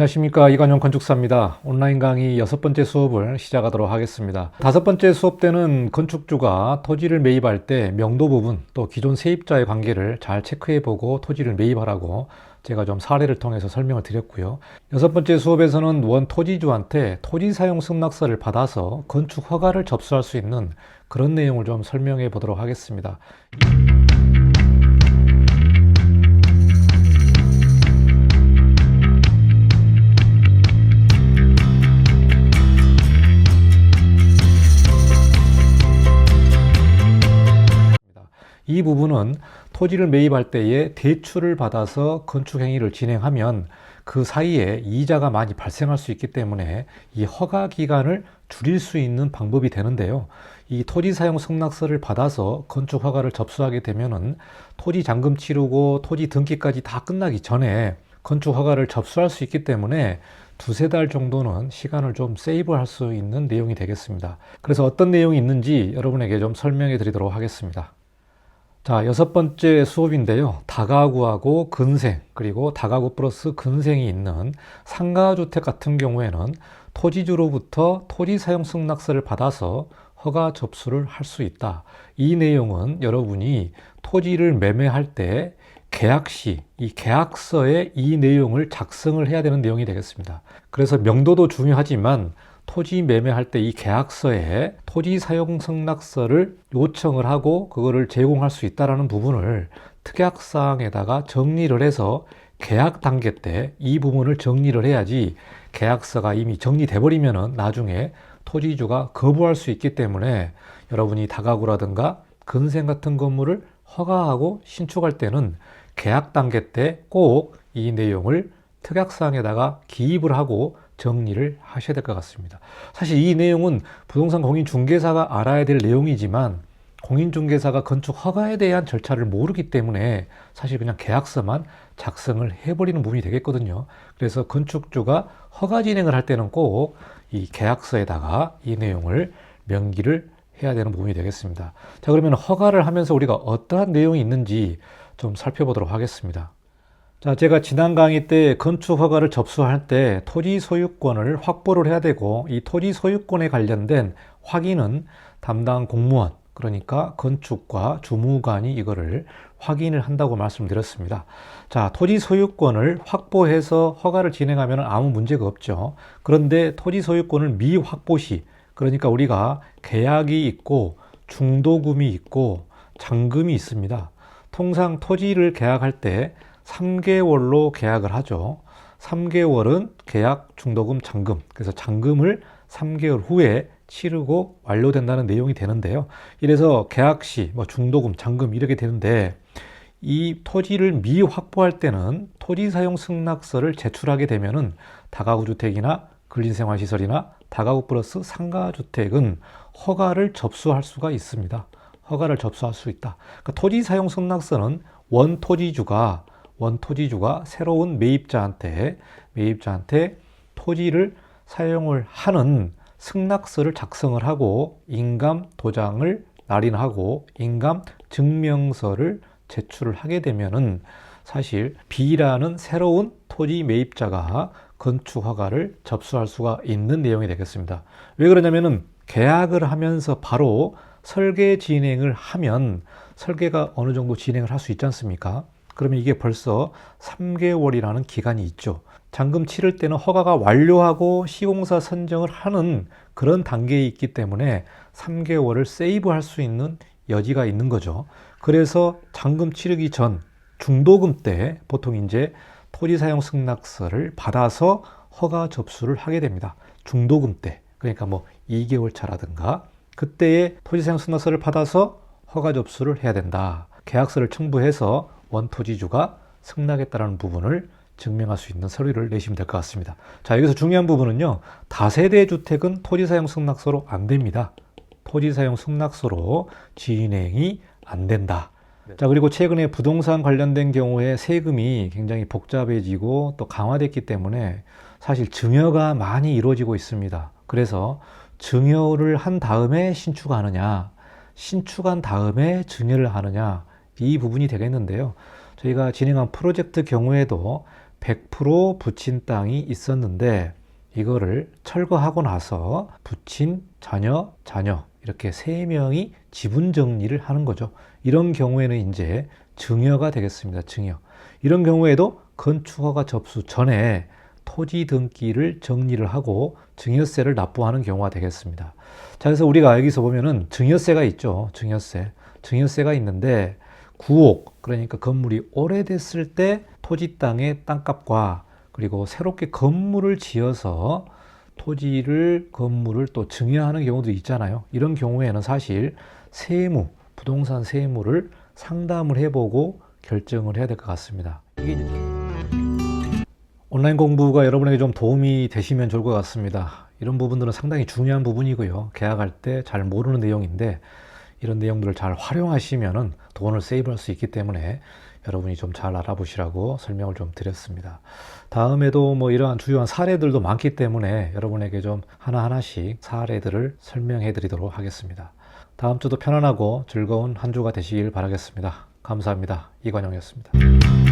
안녕하십니까 이관용 건축사입니다. 온라인 강의 여섯 번째 수업을 시작하도록 하겠습니다. 다섯 번째 수업 때는 건축주가 토지를 매입할 때 명도 부분 또 기존 세입자의 관계를 잘 체크해보고 토지를 매입하라고 제가 좀 사례를 통해서 설명을 드렸고요. 여섯 번째 수업에서는 원 토지주한테 토지 사용 승낙서를 받아서 건축 허가를 접수할 수 있는 그런 내용을 좀 설명해 보도록 하겠습니다. 이 부분은 토지를 매입할 때에 대출을 받아서 건축 행위를 진행하면 그 사이에 이자가 많이 발생할 수 있기 때문에 이 허가 기간을 줄일 수 있는 방법이 되는데요. 이 토지 사용 승낙서를 받아서 건축 허가를 접수하게 되면은 토지 잔금 치르고 토지 등기까지 다 끝나기 전에 건축 허가를 접수할 수 있기 때문에 두세 달 정도는 시간을 좀 세이브 할 수 있는 내용이 되겠습니다. 그래서 어떤 내용이 있는지 여러분에게 좀 설명해 드리도록 하겠습니다. 자, 여섯 번째 수업인데요. 다가구하고 근생, 그리고 다가구 플러스 근생이 있는 상가주택 같은 경우에는 토지주로부터 토지 사용 승낙서를 받아서 허가 접수를 할 수 있다. 이 내용은 여러분이 토지를 매매할 때 계약 시 이 계약서에 이 내용을 작성을 해야 되는 내용이 되겠습니다. 그래서 명도도 중요하지만 토지 매매할 때 이 계약서에 토지 사용 승낙서를 요청을 하고 그거를 제공할 수 있다라는 부분을 특약 사항에다가 정리를 해서 계약 단계 때 이 부분을 정리를 해야지 계약서가 이미 정리돼 버리면은 나중에 토지주가 거부할 수 있기 때문에 여러분이 다가구라든가 근생 같은 건물을 허가하고 신축할 때는 계약 단계 때 꼭 이 내용을 특약사항에다가 기입을 하고 정리를 하셔야 될 것 같습니다. 사실 이 내용은 부동산 공인중개사가 알아야 될 내용이지만 공인중개사가 건축 허가에 대한 절차를 모르기 때문에 사실 그냥 계약서만 작성을 해버리는 부분이 되겠거든요. 그래서 건축주가 허가 진행을 할 때는 꼭 이 계약서에다가 이 내용을 명기를 해야 되는 부분이 되겠습니다. 자, 그러면 허가를 하면서 우리가 어떠한 내용이 있는지 좀 살펴보도록 하겠습니다. 자, 제가 지난 강의 때 건축 허가를 접수할 때 토지 소유권을 확보를 해야 되고 이 토지 소유권에 관련된 확인은 담당 공무원 그러니까 건축과 주무관이 이거를 확인을 한다고 말씀드렸습니다. 자, 토지 소유권을 확보해서 허가를 진행하면 아무 문제가 없죠. 그런데 토지 소유권을 미확보 시, 그러니까 우리가 계약이 있고 중도금이 있고 잔금이 있습니다. 통상 토지를 계약할 때 3개월로 계약을 하죠. 3개월은 계약 중도금 잔금. 그래서 잔금을 3개월 후에 치르고 완료된다는 내용이 되는데요. 이래서 계약 시, 뭐 중도금, 잔금 이렇게 되는데 이 토지를 미 확보할 때는 토지 사용 승낙서를 제출하게 되면은 다가구 주택이나 근린생활시설이나 다가구 플러스 상가 주택은 허가를 접수할 수가 있습니다. 허가를 접수할 수 있다. 그러니까 토지 사용 승낙서는 원 토지주가 원 토지주가 새로운 매입자한테 매입자한테 토지를 사용을 하는 승낙서를 작성을 하고 인감 도장을 날인하고 인감 증명서를 제출을 하게 되면은 사실 B라는 새로운 토지 매입자가 건축 허가를 접수할 수가 있는 내용이 되겠습니다. 왜 그러냐면은 계약을 하면서 바로 설계 진행을 하면 설계가 어느 정도 진행을 할 수 있지 않습니까? 그러면 이게 벌써 3개월이라는 기간이 있죠. 잔금 치를 때는 허가가 완료하고 시공사 선정을 하는 그런 단계에 있기 때문에 3개월을 세이브 할 수 있는 여지가 있는 거죠. 그래서 잔금 치르기 전 중도금 때 보통 이제 토지 사용 승낙서를 받아서 허가 접수를 하게 됩니다. 중도금 때. 그러니까 뭐 2개월 차라든가 그때에 토지 사용 승낙서를 받아서 허가 접수를 해야 된다. 계약서를 첨부해서 원토지주가 승낙했다는 부분을 증명할 수 있는 서류를 내시면 될 것 같습니다. 자, 여기서 중요한 부분은요. 다세대 주택은 토지 사용 승낙서로 안 됩니다. 토지 사용 승낙서로 진행이 안 된다. 자, 그리고 최근에 부동산 관련된 경우에 세금이 굉장히 복잡해지고 또 강화됐기 때문에 사실 증여가 많이 이루어지고 있습니다. 그래서 증여를 한 다음에 신축하느냐, 신축한 다음에 증여를 하느냐, 이 부분이 되겠는데요. 저희가 진행한 프로젝트 경우에도 100% 붙인 땅이 있었는데 이거를 철거하고 나서 붙인 자녀, 자녀 이렇게 세 명이 지분 정리를 하는 거죠. 이런 경우에는 이제 증여가 되겠습니다. 증여. 이런 경우에도 건축허가 접수 전에 토지 등기를 정리를 하고 증여세를 납부하는 경우가 되겠습니다. 자, 그래서 우리가 여기서 보면은 증여세가 있죠. 증여세. 증여세가 있는데 9억, 그러니까 건물이 오래됐을 때 토지 땅의 땅값과 그리고 새롭게 건물을 지어서 토지를, 건물을 또 증여하는 경우도 있잖아요. 이런 경우에는 사실 세무, 부동산 세무를 상담을 해보고 결정을 해야 될 것 같습니다. 이게 이제 온라인 공부가 여러분에게 좀 도움이 되시면 좋을 것 같습니다. 이런 부분들은 상당히 중요한 부분이고요. 계약할 때 잘 모르는 내용인데 이런 내용들을 잘 활용하시면은 돈을 세이브할 수 있기 때문에 여러분이 좀 잘 알아보시라고 설명을 좀 드렸습니다. 다음에도 뭐 이러한 주요한 사례들도 많기 때문에 여러분에게 좀 하나하나씩 사례들을 설명해 드리도록 하겠습니다. 다음 주도 편안하고 즐거운 한 주가 되시길 바라겠습니다. 감사합니다. 이관영이었습니다.